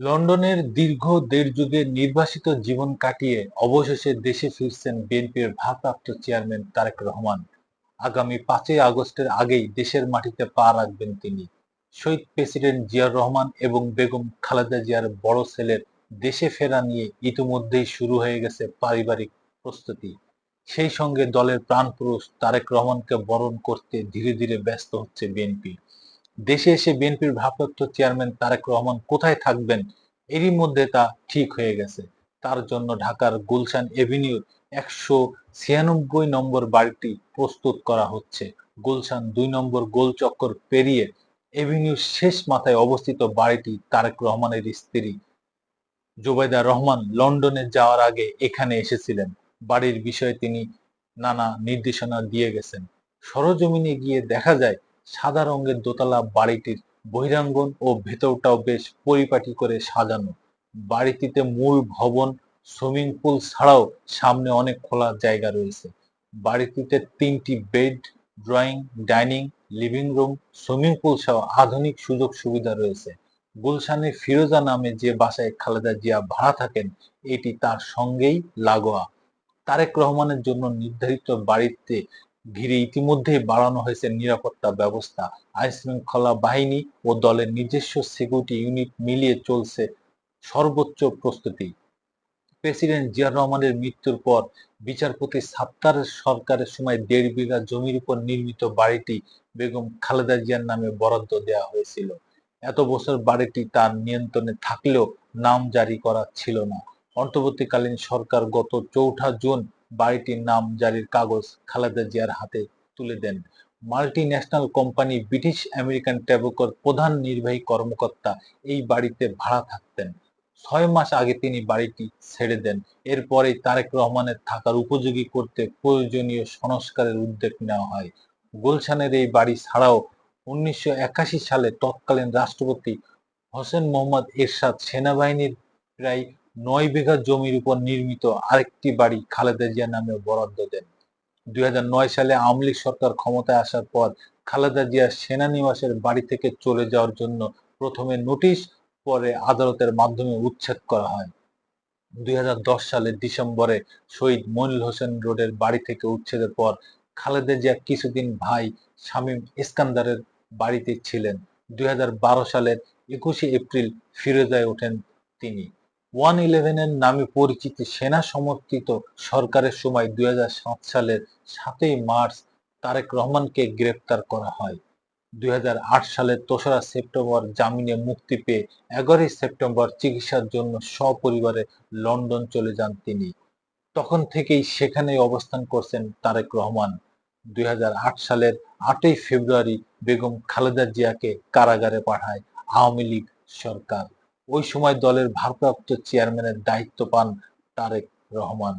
লন্ডনের দীর্ঘ দেড় যুগের নির্বাসিত জীবন কাটিয়ে অবশেষে দেশে ফিরছেন বিএনপির ভারপ্রাপ্ত চেয়ারম্যান তারেক রহমান। আগামী পাঁচই আগস্টের আগেই দেশের মাটিতে পা রাখবেন তিনি। শহীদ প্রেসিডেন্ট জিয়ার রহমান এবং বেগম খালেদা জিয়ার বড় ছেলের দেশে ফেরা নিয়ে ইতিমধ্যেই শুরু হয়ে গেছে পারিবারিক প্রস্তুতি। সেই সঙ্গে দলের প্রাণপুরুষ তারেক রহমানকে বরণ করতে ধীরে ধীরে ব্যস্ত হচ্ছে বিএনপি। দেশে এসে বিএনপির ভারপ্রাপ্ত চেয়ারম্যান তারেক রহমান কোথায় থাকবেন, এরই মধ্যে তা ঠিক হয়ে গেছে। তার জন্য ঢাকার গুলশান এভিনিউর একশো ছিয়ানব্বই নম্বর বাড়িটি প্রস্তুত করা হচ্ছে। গুলশান দুই নম্বর গোল চক্কর পেরিয়ে এভিনিউর শেষ মাথায় অবস্থিত বাড়িটি তারেক রহমানের স্ত্রী জোবাইদা রহমান লন্ডনে যাওয়ার আগে এখানে এসেছিলেন। বাড়ির বিষয়ে তিনি নানা নির্দেশনা দিয়ে গেছেন। সরজমিনে গিয়ে দেখা যায় সাদা রঙের দোতলা বাড়িটির বহিরাঙ্গন ও ভেতরটাও বেশ পরিপাটি করে সাজানো। বাড়িটিতে মূল ভবন, সুইমিং পুল ছাড়াও সামনে অনেক খোলা জায়গা রয়েছে। বাড়িটিতে তিনটি bed, drawing, dining, living room, swimming pool সহ আধুনিক সুযোগ সুবিধা রয়েছে। গুলশানে ফিরোজা নামে যে বাসায় খালেদা জিয়া ভাড়া থাকেন, এটি তার সঙ্গেই লাগোয়া। তারেক রহমানের জন্য নির্ধারিত বাড়িতে ঘিরে ইতিমধ্যেই বাড়ানো হয়েছে নিরাপত্তা ব্যবস্থা আইন শৃঙ্খলা বাহিনী ও দলের নিজস্ব সিকিউরিটি ইউনিট মিলিয়ে চলছে সর্বোচ্চ প্রস্তুতি। প্রেসিডেন্ট জিয়া রহমানের মৃত্যুর পর বিচারপতি সাত্তারের সরকারের সময় দেড় বিঘা জমির উপর নির্মিত বাড়িটি বেগম খালেদা জিয়ার নামে বরাদ্দ দেওয়া হয়েছিল। এত বছর বাড়িটি তার নিয়ন্ত্রণে থাকলেও নাম জারি করা ছিল না। অন্তর্বর্তীকালীন সরকার গত চৌঠা জুন বাড়িটির নাম জারির কাগজ খালেদা জিয়ার হাতে তুলে দেন। Multinational company British American tobacco প্রধান নির্বাহী কর্মকর্তা এই বাড়িতে ভাড়া থাকতেন। ছয় মাস আগে তিনি বাড়িটি ছেড়ে দেন। এরপরেই তারেক রহমানের থাকার উপযোগী করতে প্রয়োজনীয় সংস্কারের উদ্যোগ নেওয়া হয়। গুলশানের এই বাড়ি ছাড়াও উনিশশো একাশি সালে তৎকালীন রাষ্ট্রপতি হোসেন মোহাম্মদ এরশাদ সেনাবাহিনীর প্রায় নয় বিঘা জমির উপর নির্মিত আরেকটি বাড়ি খালেদা জিয়া নামে বরাদ্দ দেন। দুই হাজার নয় সালে আওয়ামী লীগ সরকার ক্ষমতায় আসার পর খালেদা জিয়া সেনানিবাসের বাড়ি থেকে চলে যাওয়ার জন্য প্রথমে নোটিশ, পরে আদালতের মাধ্যমে উচ্ছেদ করা হয়। দুই হাজার দশ সালের ডিসেম্বরে শহীদ মনিল হোসেন রোডের বাড়ি থেকে উচ্ছেদের পর খালেদা জিয়া কিছুদিন ভাই শামীম ইস্কান্দারের বাড়িতে ছিলেন। দুই হাজার বারো সালের একুশে এপ্রিল ফিরোজায় ওঠেন তিনি। ওয়ান ইলেভেনের নামে পরিচিত সেনা সমর্থিত সরকারের সময় দুই হাজার সাত সালের সাতই মার্চ তারেক রহমানকে গ্রেপ্তার করা হয়। দুই সালের দোসরা সেপ্টেম্বর জামিনে মুক্তি পেয়ে এগারোই সেপ্টেম্বর চিকিৎসার জন্য সপরিবারে লন্ডন চলে যান তিনি। তখন থেকেই সেখানেই অবস্থান করছেন তারেক রহমান। দুই হাজার আট সালের আটই ফেব্রুয়ারি বেগম খালেদা জিয়াকে কারাগারে পাঠায় আওয়ামী লীগ সরকার। ওই সময় দলের ভারপ্রাপ্ত চেয়ারম্যানের দায়িত্ব পান তারেক রহমান।